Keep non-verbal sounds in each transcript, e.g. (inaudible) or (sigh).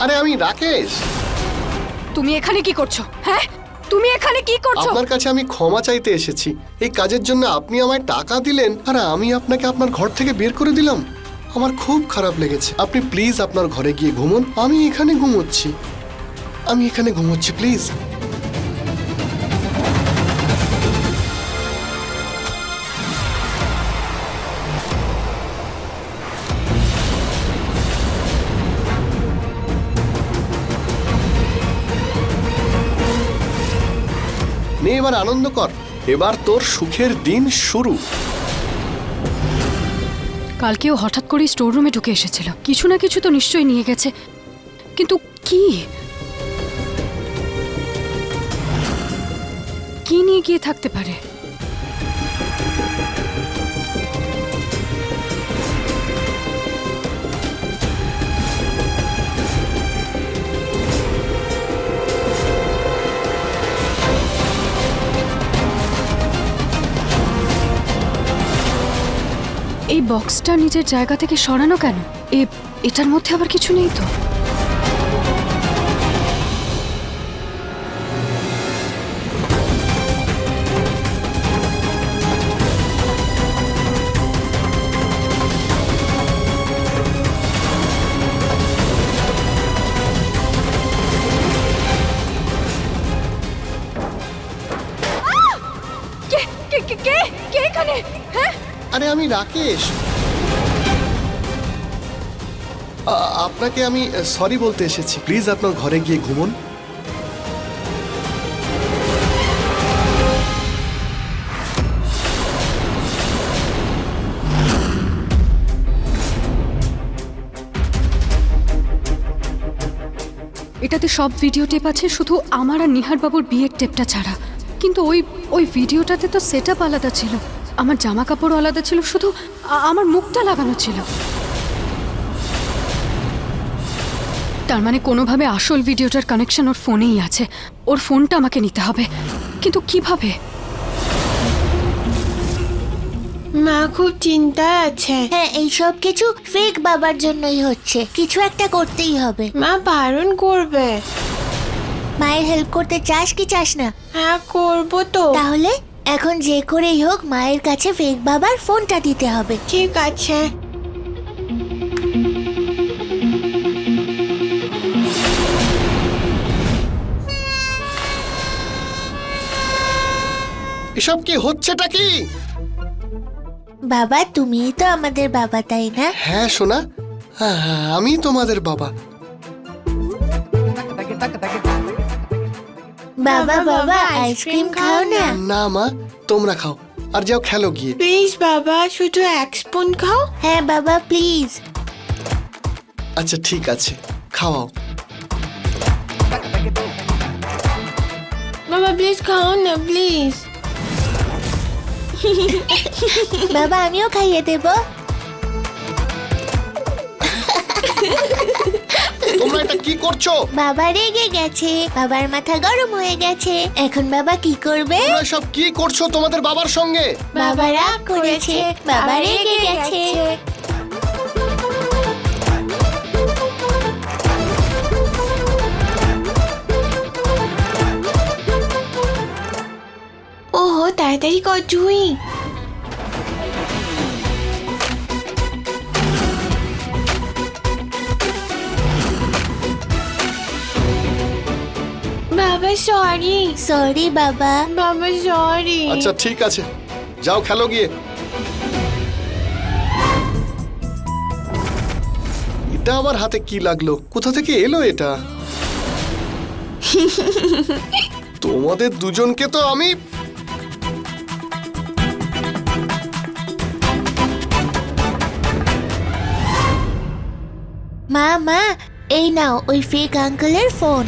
আরে আমি রাকেশ। তুমি এখানে কি করছ? হ্যাঁ? তুমি এখানে কি করছ? আপনার কাছে আমি ক্ষমা চাইতে এসেছি। এই কাজের জন্য আপনি আমায় টাকা দিলেন আর আমি আপনাকে আপনার ঘর থেকে বের করে দিলাম। আমার খুব খারাপ লেগেছে। আপনি প্লিজ আপনার ঘরে গিয়ে ঘুমুন। আমি এখানে ঘুমোচ্ছি। আমি এখানে ঘুমোচ্ছি প্লিজ। নে এবার আনন্দ কর। এবার তোর সুখের দিন শুরু। কালকেও হঠাৎ করেই স্টোররুমে ঢুকে এসেছিল। কিছু না কিছু তো নিশ্চয়ই নিয়ে গেছে। কিন্তু কি? কি নিয়ে গিয়ে থাকতে পারে? বক্সটা নিজের জায়গা থেকে সরানো কেন? এ, এটার মধ্যে আবার কিছু নেই তো। কে কে কে কে হ্যাঁ? আরে আমি রাকেশ। আপনাকে আমি সরি বলতে এসেছি। প্লিজ আপনার ঘরে গিয়ে ঘুমুন। এটাতে সব ভিডিও টেপ আছে, শুধু আমার আর নিহার বাবুর বিয়ের টেপটা ছাড়া। কিন্তু ওই ওই ভিডিওটাতে তো সেট আলাদা ছিল। আমার জামা কাপড় আলাদা ছিল শুধু আমার মুখটা লাগানো ছিল। তার মানে কোনোভাবে আসল ভিডিওটার কানেকশন ওর ফোনেই আছে। ওর ফোনটা আমাকে নিতে হবে। কিন্তু কীভাবে? মা খুব চিন্তায় আছে। হ্যাঁ এই সব কিছু ফেক বাবার জন্যই হচ্ছে। কিছু একটা করতেই হবে। মা বারণ করবে। মায়ের হেল্প করতে চাস কি চাস না? হ্যাঁ করব তো। তাহলে? এখন যে করেই হোক মায়ের কাছে ফেক বাবার ফোনটা দিতে হবে। ঠিক আছে। এসব কি হচ্ছেটা কি? বাবা তুমিই তো আমাদের বাবা তাই না? হ্যাঁ সোনা। হ্যাঁ হ্যাঁ, আমি তোমাদের বাবা। বাবা বাবা আইসক্রিম খাও না। না মা তোমরা খাও। আর যাও খেলো গিয়ে। প্লিজ বাবা শুধু এক স্পুন খাও। হ্যাঁ বাবা প্লিজ আচ্ছা ঠিক আছে। খাওয়াও। বাবা প্লিজ খাও না প্লিজ বাবা আমিও খাইয়ে দেব। (laughs) তোমরা এটা কি করছ? বাবা রেগে গেছে বাবার মাথা গরম হয়ে গেছে। এখন বাবা কি করবে? তোমরা সব কি করছ তোমাদের বাবার সঙ্গে? বাবা রাগ করেছে বাবা রেগে গেছে। ওহো তাড়াতাড়ি কর জুই সরি। সরি বাবা। বাবা সরি। আচ্ছা ঠিক আছে। যাও খেলো গিয়ে। এটা আমার হাতে কি লাগল? কোথা থেকে এলো এটা? (laughs) তোমাদের দুজনকে তো আমি মা মা এই নাও ওই ফেক আঙ্কেলের ফোন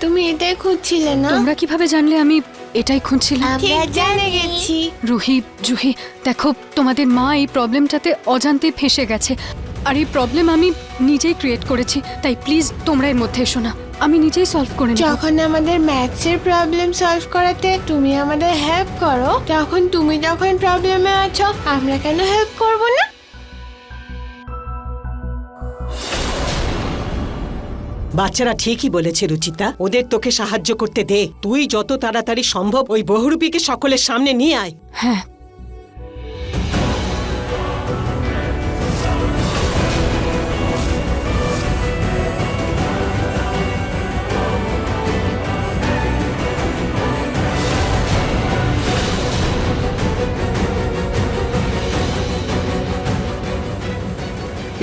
তুমি এটাই খুঁজছিলে না? তোমরা কীভাবে জানলে আমি এটাই খুঁজছিলাম? আমরা জেনে গেছি। রুহি জুহি দেখো তোমাদের মা এই প্রবলেমটাতে অজান্তে ফেসে গেছে। আর এই প্রবলেম আমি নিজেই ক্রিয়েট করেছি তাই প্লিজ তোমরা এর মধ্যে এসো না। আমি নিজেই সলভ করে নেব। যখন আমাদের ম্যাথসের প্রবলেম সলভ করাতে তুমি আমাদের হেল্প করো তখন তুমি যখন প্রবলেমে আছো আমরা কেন হেল্প করব না? বাচ্চারা ঠিকই বলেছে রুচিতা। ওদের তোকে সাহায্য করতে দে। তুই যত তাড়াতাড়ি সম্ভব ওই বহুরূপীকে সকলের সামনে নিয়ে আয়। হ্যাঁ।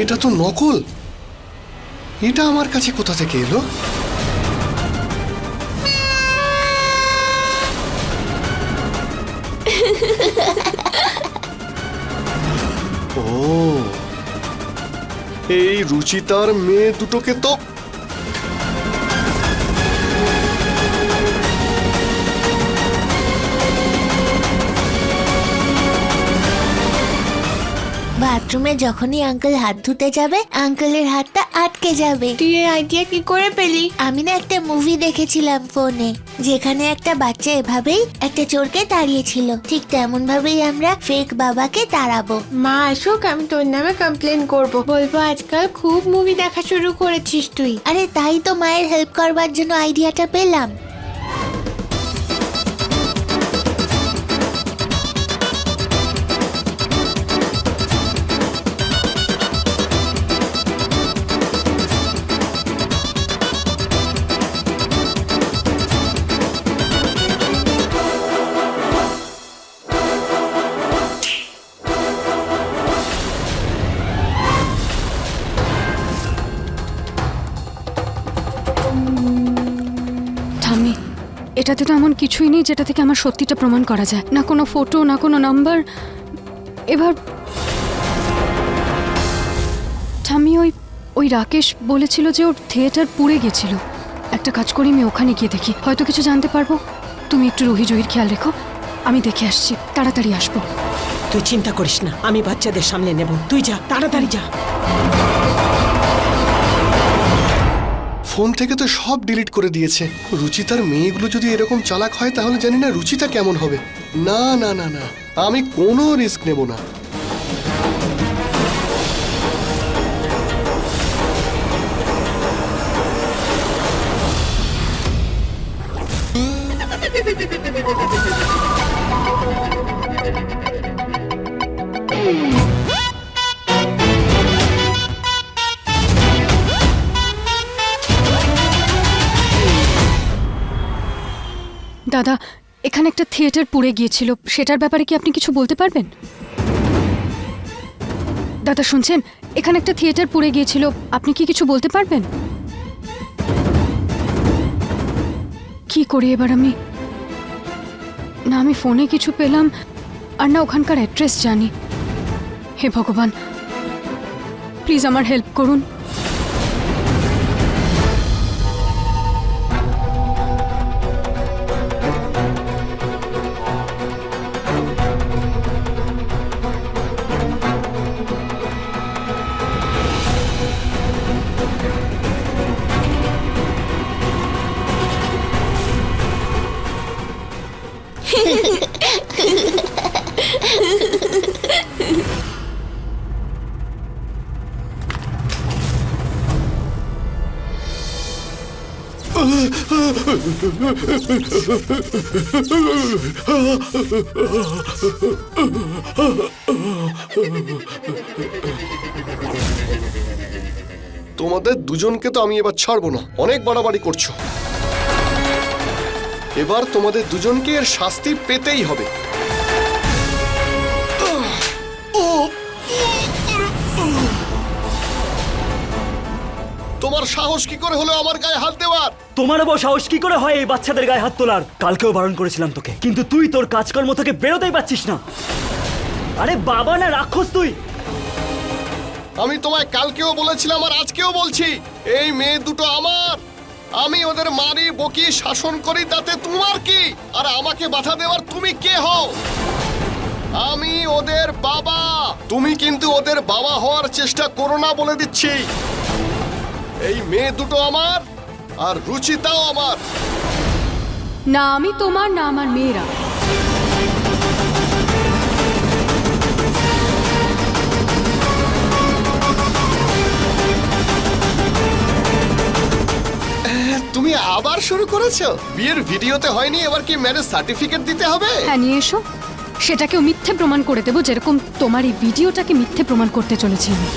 এটা তো নকল। এটা আমার কাছে কোথা থেকে এলো? ও এই রুচিতার মেয়ে দুটোকে তো বাথরুমে যখনই আঙ্কেল হাত ধুতে যাবে আঙ্কেলের হাতটা আটকে যাবে। তুই এই আইডিয়া কি করে পেলি? আমি না একটা মুভি দেখেছিলাম ফোনে যেখানে একটা বাচ্চা এভাবেই একটা চোরকে তাড়িয়েছিল। ঠিক তেমন ভাবেই আমরা ফেক বাবাকে তাড়াবো। মা আসুক আমি তোর নামে কমপ্লেন করব। বলব আজকাল খুব মুভি দেখা শুরু করেছিস তুই। আরে তাই তো মায়ের হেল্প করবার জন্য আইডিয়াটা পেলাম। ঠাম্মি, এটাতে তো এমন কিছুই নেই যেটা থেকে আমার সত্যিটা প্রমাণ করা যায়। না কোনো ফটো না কোনো নাম্বার এবার ঠাম্মি, ওই ওই রাকেশ বলেছিল যে ওর থিয়েটার পুড়ে গেছিল। একটা কাজ করি, আমি ওখানে গিয়ে দেখি। হয়তো কিছু জানতে পারব? তুমি একটু রুহি জহির খেয়াল রেখো। আমি দেখে আসছি। তাড়াতাড়ি আসব। তুই চিন্তা করিস না, আমি বাচ্চাদের সামনে নেব। তুই যা, তাড়াতাড়ি যা। ফোন থেকে তো সব ডিলিট করে দিয়েছে। রুচিতার মেয়েগুলো যদি এরকম চালাক হয়, তাহলে জানি না রুচিতা কেমন হবে। না না না না, আমি কোনো রিস্ক নেব না। দাদা, এখানে একটা থিয়েটার পুড়ে গিয়েছিল। সেটার ব্যাপারে কি আপনি কিছু বলতে পারবেন? দাদা, শুনছেন? এখানে একটা থিয়েটার পুড়ে গিয়েছিল। আপনি কি কিছু বলতে পারবেন? কি করি এবার আমি? না, আমি ফোনে কিছু পেলাম, আর না ওখানকার অ্যাড্রেস জানি। হে ভগবান, প্লিজ আমার হেল্প করুন। তোমাদের দুজনকে তো আমি এবার ছাড়বো না। অনেক বাড়াবাড়ি করছ। এবার তোমাদের দুজনকে এর শাস্তি পেতেই হবে। তোমার সাহস কি করে হলো আমার গায়ে হাত দেওয়ার? তোমার বউ সাহস কি করে হয় এই বাচ্চাদের গায়ে হাত তোলার? কালকেও বারণ করেছিলাম তোকে। কিন্তু তুই তোর কাজকর্ম থেকে বেরোতেই পারছিস না। আরে বাবা না রাক্ষস তুই! আমি তোমায় কালকেও বলেছিলাম আর আজকেও বলছি, এই মেয়ে দুটো আমার। আমি ওদের মারি, বকি, শাসন করি, তাতে তোমার কি? আর আমাকে বাধা দেওয়ার তুমি কে হও? আমি ওদের বাবা। তুমি কিন্তু ওদের বাবা হওয়ার চেষ্টা করো না বলে দিচ্ছি। এই মেয়ে দুটো আমার আর রুচিতাও আমার। না আমি তোমার না আমার মেয়েরা। তুমি আবার শুরু করেছ? বিয়ের ভিডিওতে হয়নি এবার কি ম্যারেজ সার্টিফিকেট দিতে হবে? হ্যাঁ নিয়ে এসো। সেটাকেও মিথ্যে প্রমাণ করে দেবো যেরকম তোমার এই ভিডিওটাকে মিথ্যে প্রমাণ করতে চলেছি আমি।